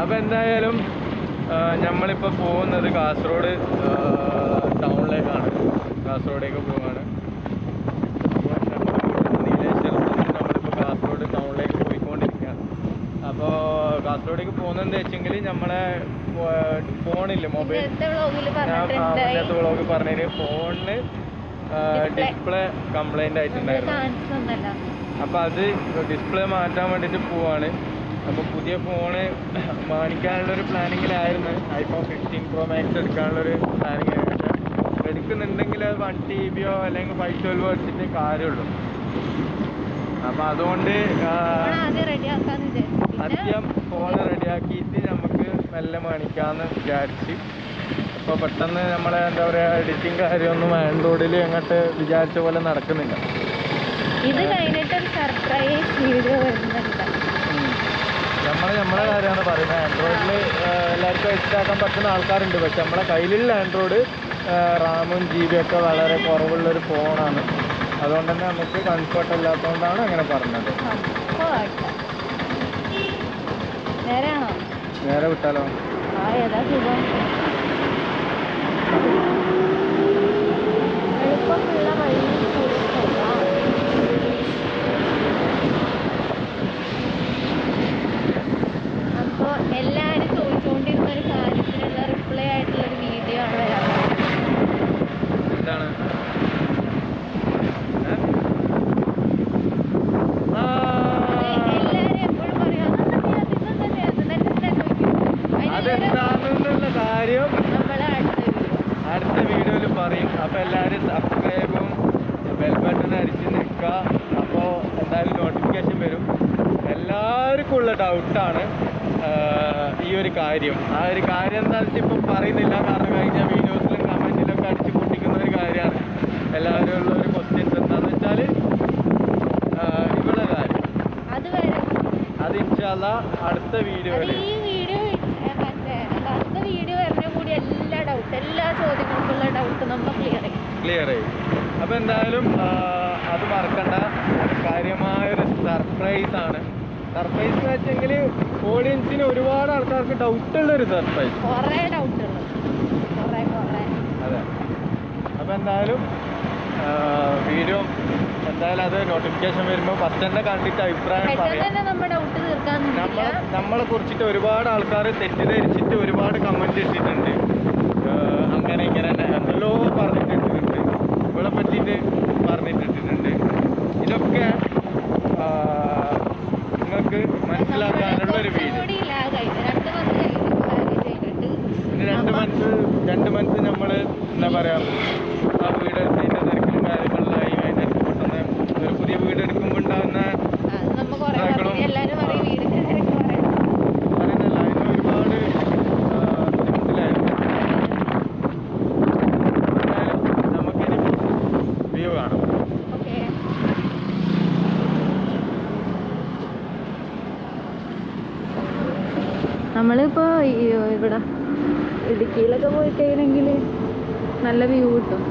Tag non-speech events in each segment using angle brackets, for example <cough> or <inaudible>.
അപ്പോൾ എന്തായാലും നമ്മളിപ്പോൾ പോകുന്നത് കാസർഗോഡ് ടൗണിലേക്കാണ് കാസർഗോഡേക്ക് പോവാണ്. നമ്മളിപ്പോ നമ്മളിപ്പോൾ കാസർഗോഡ് ടൗണിലേക്ക് പോയിക്കൊണ്ടിരിക്കുകയാണ് അപ്പോൾ കാസർഗോഡേക്ക് പോകുന്നത് വെച്ചെങ്കിൽ നമ്മളെ ഫോണില്ല മൊബൈൽ ഇന്നത്തെ വ്ളോഗ് പറഞ്ഞതിന് ഫോണിന്. ഡിസ്പ്ലേ കംപ്ലൈന്റ് ആയിട്ടുണ്ടായിരുന്നു. അപ്പൊ അപ്പോൾ അത് ഡിസ്പ്ലേ മാറ്റാൻ വേണ്ടിട്ട് പോവാണ്. അപ്പോൾ പുതിയ ഫോണ് വാങ്ങിക്കാനുള്ളൊരു പ്ലാനിങ്ങിലായിരുന്നു. ഐഫോൺ ഫിഫ്റ്റീൻ പ്രോ മാക്സ് എടുക്കാനുള്ളൊരു പ്ലാനിങ് എടുക്കുന്നുണ്ടെങ്കിൽ അത് വൺ ടി ബിയോ അല്ലെങ്കിൽ ഫൈവ് ട്വൽവോ എടുത്തിട്ട് കാര്യമുള്ളൂ. അപ്പോൾ അതുകൊണ്ട് ആ, ഫോൺ റെഡിയാക്കിയിട്ട് നമുക്ക് മെല്ലെ മേടിക്കാമെന്ന് വിചാരിച്ച്. അപ്പോൾ പെട്ടെന്ന് നമ്മളെ എന്താ പറയുക എഡിറ്റിംഗ് കാര്യമൊന്നും ആൻഡ്രോയിഡിൽ അങ്ങോട്ട് വിചാരിച്ച പോലെ നടക്കുന്നില്ല. ഇത് കഴിഞ്ഞിട്ട് ഒരു സർപ്രൈസ് വീഡിയോ വരുന്നുണ്ട്. നമ്മൾ നമ്മളെ കാര്യമാണ് പറയുന്നത്. ആൻഡ്രോയിഡിൽ എല്ലാവർക്കും ഇഷ്ടമാക്കാൻ പറ്റുന്ന ആൾക്കാരുണ്ട്. പക്ഷെ നമ്മളെ കയ്യിലുള്ള ആൻഡ്രോയിഡ് റാമും ജി ബി ഒക്കെ വളരെ കുറവുള്ള ഒരു ഫോണാണ്. അതുകൊണ്ട് തന്നെ നമുക്ക് കംഫർട്ട് അല്ലാത്തതുകൊണ്ടാണ് അങ്ങനെ പറഞ്ഞത്. നേരെ വിട്ടാലോ? എളുപ്പമുള്ള വഴി കൂടി പോകാം അപ്പോൾ എല്ലാവരും ചോദിച്ചുകൊണ്ടിരുന്ന ഒരു കാര്യത്തിനുള്ള റിപ്ലൈ ആയിട്ടുള്ള ഒരു വീഡിയോ ആണ് വരാൻ പോകുന്നത്. എന്താണ് ഏ? ആ. അത് എല്ലാവരും എപ്പോഴും പറയും "അതെന്താ ഇത് ഇതെന്താ ഇത്?" എന്നിട്ട് ഇങ്ങനെ ചോദിക്കും. അതിനുള്ളൊരു അതെന്താണെന്നുള്ള കാര്യം നമ്മളെ അടുത്ത വീഡിയോ അടുത്ത വീഡിയോയിൽ പറയും അപ്പോൾ എല്ലാവരും സബ്സ്ക്രൈബും ബെൽ ബട്ടൺ അടിച്ച് നിൽക്കുക അപ്പോൾ എന്തായാലും നോട്ടിഫിക്കേഷൻ വരും എല്ലാവർക്കും ഉള്ള ഡൗട്ടാണ് ഈ ഒരു കാര്യം ആ ഒരു കാര്യം എന്താ വെച്ചാൽ ഇപ്പം പറയുന്നില്ല കാരണം കഴിഞ്ഞ വീഡിയോസിലും കമന്റിലൊക്കെ അടിച്ച് പൊട്ടിക്കുന്ന ഒരു കാര്യമാണ് എല്ലാവരും ഉള്ള ഒരു ക്വസ്റ്റ്യൻസ് എന്താണെന്ന് വെച്ചാൽ ഇവിടെ കാര്യം അത് വരെ അത് ഇൻഷാല്ല അടുത്ത വീഡിയോ വീഡിയോയിൽ ഈ വീഡിയോ മറ്റേ അടുത്ത വീഡിയോ വരുന്ന കൂടി എല്ലാ ഡൗട്ട് എല്ലാ ചോദ്യങ്ങൾക്കുള്ള ഡൗട്ട് നമ്മൾ ക്ലിയർ ചെയ്യും ക്ലിയർ ചെയ്യും അപ്പോൾ എന്തായാലും അത് മറക്കണ്ട. ഒരു കാര്യമായൊരു സർപ്രൈസ് ആണ്. സർപ്രൈസ് എന്ന് വെച്ചെങ്കിൽ ഓഡിയൻസിന് ഒരുപാട് ആൾക്കാർക്ക് ഡൗട്ടുള്ള ഒരു സർപ്രൈസ് കുറേ ഡൗട്ടുകൾ കുറേ കുറേ. അതെ. അപ്പോൾ എന്തായാലും വീഡിയോ എന്തായാലും അത് നോട്ടിഫിക്കേഷൻ വരുമ്പോൾ ഫസ്റ്റ് തന്നെ കണ്ടിട്ട് അഭിപ്രായം പറയാം. നമ്മളെ കുറിച്ചിട്ട് ഒരുപാട് ആൾക്കാർ തെറ്റിദ്ധരിച്ചിട്ട് ഒരുപാട് കമന്റ് ഇട്ടിട്ടുണ്ട്. അങ്ങനെ ഇങ്ങനെ എന്തെല്ലോ പറഞ്ഞിട്ടുണ്ട് ഇവളെ പറ്റിയിട്ട് പറഞ്ഞിട്ടിട്ടുണ്ട്. ഇതൊക്കെ നിങ്ങൾക്ക് മനസ്സിലാക്കാനുള്ള ഒരു വീട് രണ്ട് മന്ത് രണ്ട് മന്ത് നമ്മൾ എന്താ പറയാ ആ വീട് എടുത്തതിന്റെ തിരക്കിലും കാര്യങ്ങളിലായി അതിനകത്ത് പെട്ടെന്ന് ഒരു പുതിയ വീട് എടുക്കുമ്പോൾ ഉണ്ടാകുന്ന അത് നമ്മ കുറേ ഇതാക്കണം. പറഞ്ഞു എല്ലാവരും പറയും വീടിന്റെ തിരക്ക് പറയാം പറയുന്നില്ല അതിന് ഒരുപാട് ആ, ബുദ്ധിമുട്ടിലായിരുന്നു എന്തായാലും നമുക്കിനി വ്യൂ കാണാം ഓക്കെ നമ്മളിപ്പോൾ ഇവിടെ പോയി നല്ല വ്യൂ കിട്ടും.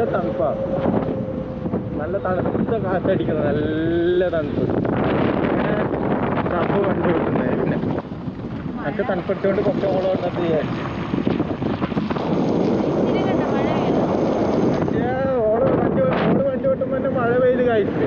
നല്ല തണുപ്പാ. നല്ല തണുത്ത കാറ്റടിക്കുന്നത് നല്ല തണുപ്പ്. തണുപ്പ് കണ്ടുപിടുന്നത് പിന്നെ ഒക്കെ തണുപ്പെടുത്തോണ്ട് കുറച്ച് ഓളം ഉണ്ടെന്ന് വിചാരിച്ചു. ഓൾ വണ്ടി ഓൾ വണ്ടി ഓട്ടുമ്പോ തന്നെ മഴ പെയ്ത് കഴിച്ചു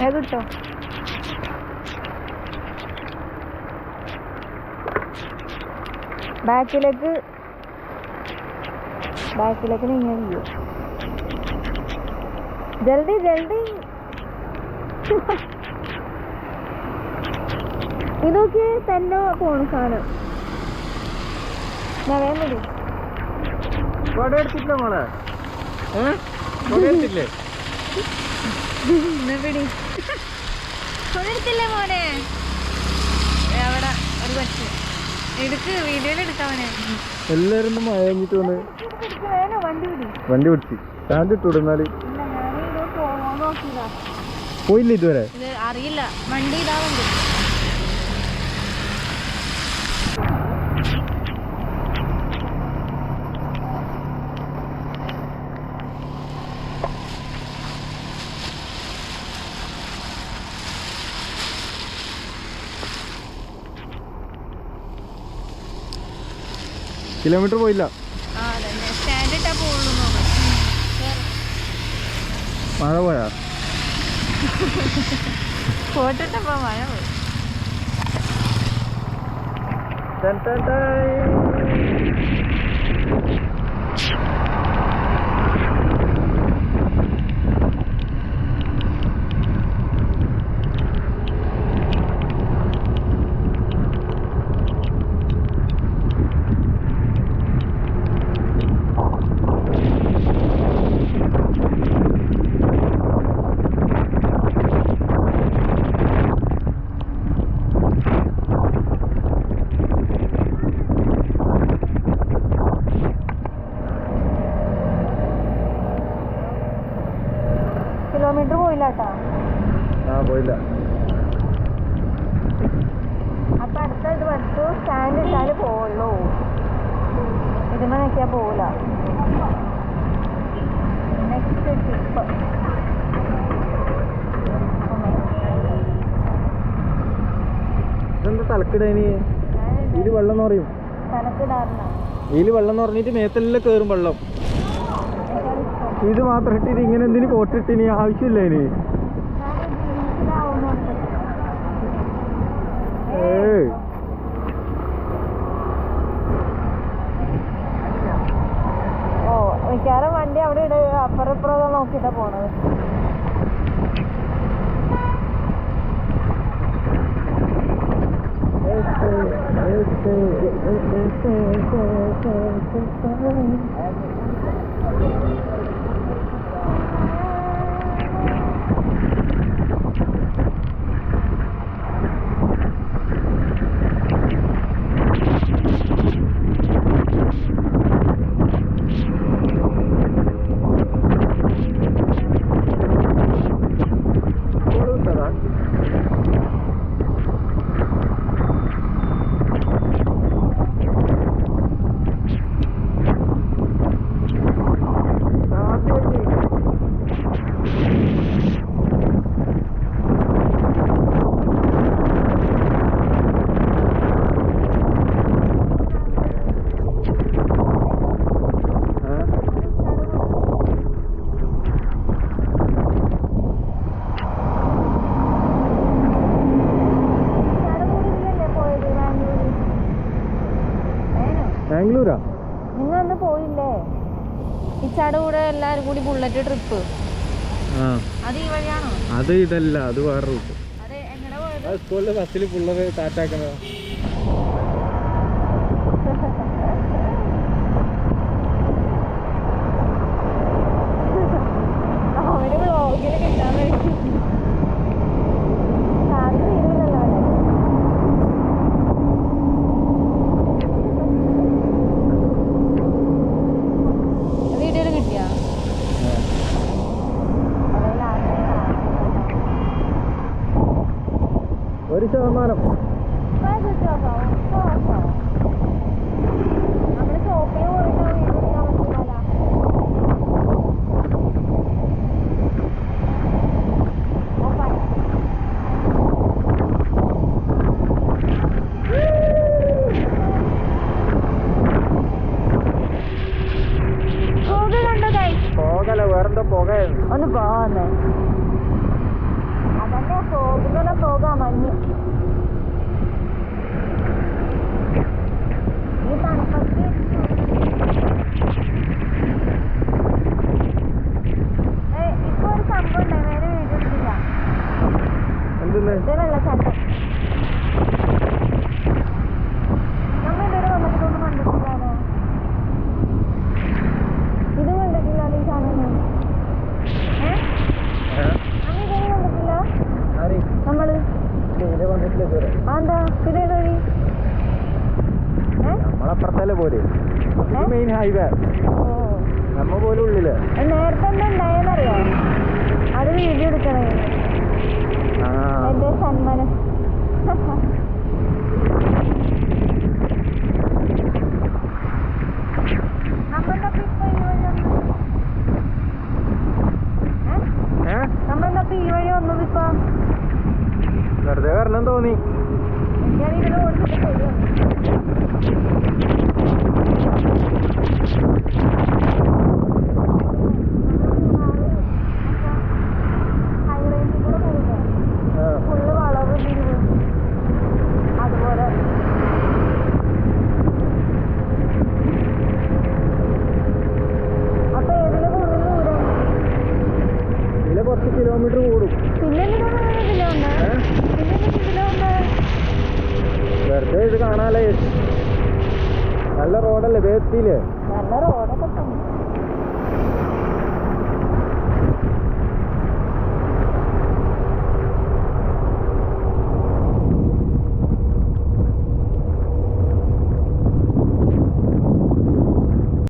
അയച്ചോ ഏതിട്ടോ? ബാക്കിലേക്ക്. ബാക്കിലേക്ക് നീങ്ങാൻ ചെയ്യും ജൽദി ജൽദി. <laughs> ഇതൊക്കെ തന്നെ പോണ സാധനം ഞാൻ വേണ്ടി എടുത്തിട്ടില്ല മോളെ? എടുത്തില്ലേ പിടി എടുത്തില്ലേ മോനെ? അവിടെ ഒരു കൊച്ചു. എടുക്ക് വീഡിയോയിൽ എടുക്കാവനെ എല്ലാരും മഴ കഴിഞ്ഞിട്ട് വന്ന് വണ്ടി പിടിച്ചു. വണ്ടി പോകാൻ നോക്കിയതാ. പോയില്ല ഇതുവരെ? ഇത് അറിയില്ല. വണ്ടി ഇതാ കിലോമീറ്റർ പോയില്ല. മഴ പോയാ? മഴ പോയി കിലോമീറ്റർ പോയില്ല കേട്ടോ ആ പോയില്ല അപ്പൊ അടുത്ത ഇത് വട്ടു സ്റ്റാൻഡ് ഇട്ടാൽ പോവുള്ളൂ പോവില്ല നെക്സ്റ്റ് ട്രിപ്പ് ഇതെന്താ തലക്കിടേനി? ഇതിൽ വെള്ളം എന്ന് പറയും. കണക്കിടാറുണ്ട് ഇതിൽ വെള്ളം എന്ന് പറഞ്ഞിട്ട് മേത്തെല്ലാം വെള്ളം. ഇത് മാത്രം ഇട്ടിട്ട് ഇങ്ങനെ എന്തിനു കോട്ടിട്ടിനി ആവശ്യമില്ല ഇനി ഏയ്. മിക്കവാറും വണ്ടി അവിടെ ഇട അപ്പുറം ഇപ്പുറം നോക്കിട്ടാ പോണത്. ബാംഗ്ലൂരാ? നിങ്ങൾ അന്ന് പോയില്ലേ? ഇച്ചാടെ കൂടെ എല്ലാരും കൂടി ബുള്ളറ്റ് ട്രിപ്പ് ആ. അത് ഈ വഴിയാണോ? അത് ഇതല്ല അത് വേറെ റൂട്ട് അത് എങ്ങനെ പോയത്? സ്കൂളിലെ ബസ്സിൽ പിള്ളേർ കാറ്റാക്കുന്നത് تحصیله